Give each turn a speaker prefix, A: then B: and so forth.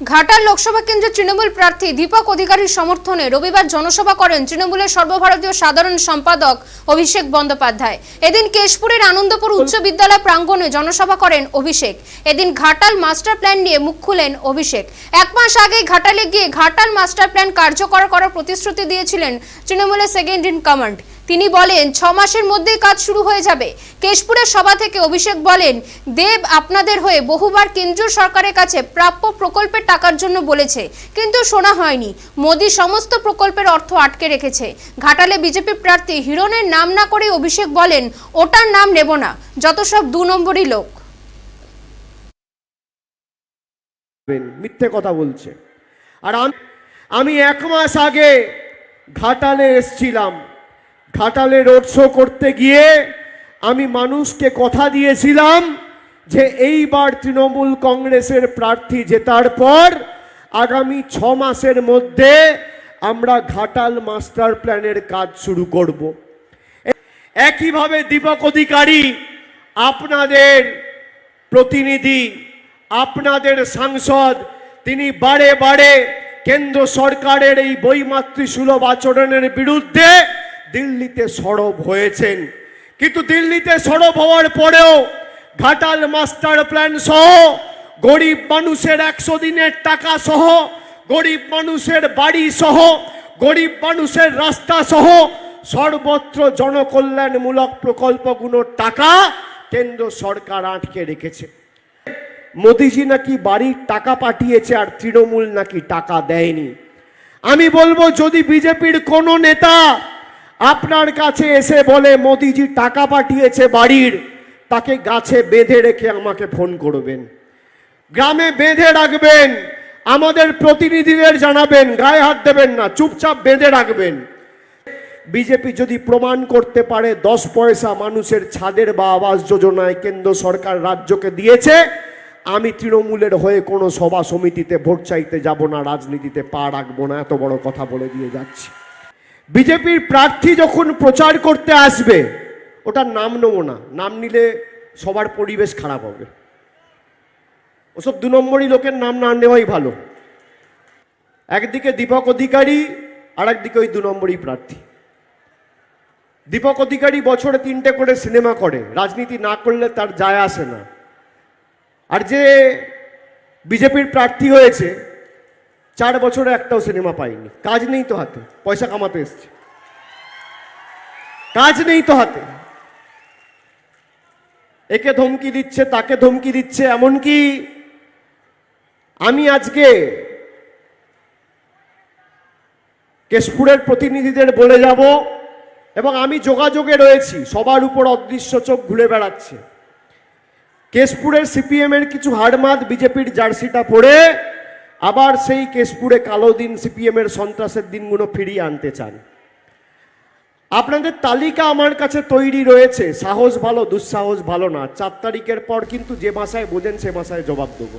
A: ঘাটাল লোকসভা কেন্দ্রের তৃণমূল প্রার্থী দীপক অধিকারীর সমর্থনে রবিবার জনসভা করেন তৃণমূলের সর্বভারতীয় সাধারণ সম্পাদক অভিষেক বন্দ্যোপাধ্যায়। এদিন কেশপুরের আনন্দপুর উচ্চ বিদ্যালয় প্রাঙ্গণে জনসভা করেন অভিষেক। এদিন ঘাটাল মাস্টার প্ল্যান নিয়ে মুখ খুলেন অভিষেক। এক মাস আগে ঘাটালে গিয়ে ঘাটাল মাস্টার প্ল্যান কার্যকর করার প্রতিশ্রুতি দিয়েছিলেন তৃণমূলের সেকেন্ড ইন কমান্ড। তিনি বলেন, ছ মাসের মধ্যেই কাজ শুরু হয়ে যাবে। কেশপুরের সভা থেকে অভিষেক বলেন, দেব আপনাদের হয়ে বহুবার কেন্দ্রীয় সরকারের কাছে প্রাপ্য প্রকল্পের টাকার জন্য বলেছে, কিন্তু শোনা হয়নি। মোদী সমস্ত প্রকল্পের অর্থ আটকে রেখেছে। ঘাটালে বিজেপি প্রার্থী হিরণের নাম না করে অভিষেক বলেন, ওটার নাম নেব না, যত সব দু নম্বরই লোক।
B: মিথ্যে কথা বলছে। আর আমি এক মাস আগে ঘাটালে এসছিলাম। ঘাটালে রোড শো করতে গিয়ে আমি মানুষকে কথা দিয়েছিলাম যে এইবার তৃণমূল কংগ্রেসের প্রার্থী জেতার পর আগামী ছ মাসের মধ্যে আমরা ঘাটাল মাস্টার প্ল্যানের কাজ শুরু করব। একইভাবে দীপক অধিকারী, আপনাদের প্রতিনিধি, আপনাদের সাংসদ, তিনি বারে বারে কেন্দ্র সরকারের এই বইমাতৃ সুলভ আচরণের বিরুদ্ধে দিল্লিতে সরব হয়েছেন। কিন্তু দিল্লিতে সরব হওয়ার পরেও ঘাটাল মাস্টার প্ল্যান সহ গরিব মানুষের একশো দিনের টাকা সহ, গরিব মানুষের বাড়ি সহ, গরিব মানুষের রাস্তা সহ সর্বত্র জনকল্যাণমূলক প্রকল্পগুলোর টাকা কেন্দ্র সরকার আটকে রেখেছে। মোদিজি নাকি বাড়ির টাকা পাঠিয়েছে আর তৃণমূল নাকি টাকা দেয়নি। আমি বলব, যদি বিজেপির কোনো নেতা আপনার কাছে এসে বলে, মোদিজি, টাকা পাঠিয়েছে বাড়ির। তাকে গাছে বেঁধে রেখে আমাকে ফোন করবেন। গ্রামে বেঁধে রাখবেন। আমাদের প্রতিনিধিদের জানাবেন। গায়ে হাত দেবেন না, চুপচাপ বেঁধে রাখবেন। বিজেপি যদি প্রমাণ করতে পারে, দশ পয়সা মানুষের ছাদের বা আবাস যোজনায় কেন্দ্র সরকার রাজ্যকে দিয়েছে, আমি তৃণমূলের হয়ে কোনো সভা সমিতিতে ভোট চাইতে যাব না, রাজনীতিতে পা রাখব না, এত বড় কথা বলে দিয়ে যাচ্ছি। বিজেপির প্রার্থী যখন প্রচার করতে আসবে, ওটার নাম নেব না। নাম নিলে সবার পরিবেশ খারাপ হবে। ওসব দু নম্বরই লোকের নাম না নেওয়াই ভালো। একদিকে দীপক অধিকারী আর একদিকে ওই দু নম্বরই প্রার্থী। দীপক অধিকারী বছরে তিনটে করে সিনেমা করে। রাজনীতি না করলে তার যায় আসে না। আর যে বিজেপির প্রার্থী হয়েছে চার বছরে একটাও সিনেমা পাইনি। কাজ নেই তো হাতে, পয়সা কামাতে এসছে। কাজ নেই তো হাতে। একে ধমকি দিচ্ছে, তাকে ধমকি দিচ্ছে, এমনকি আমি আজকে কেশপুরের প্রতিনিধিদের বলে যাব এবং আমি যোগাযোগে রয়েছি, সবার উপর অদৃশ্য চোখ ঘুরে বেড়াচ্ছে। কেশপুরের সিপিএম এর কিছু হাড়মাদ, বিজেপির জার্সিটা পরে আবার সেই কেশপুরে কালো দিন সিপিএমের সন্ত্রাসের দিনগুলো ফিরিয়ে আনতে চান। আপনাদের তালিকা আমার কাছে তৈরি রয়েছে। সাহস ভালো, দুঃসাহস ভালো না। চার তারিখের পর কিন্তু যে ভাষায় বোঝেন সে ভাষায় জবাব দেবো।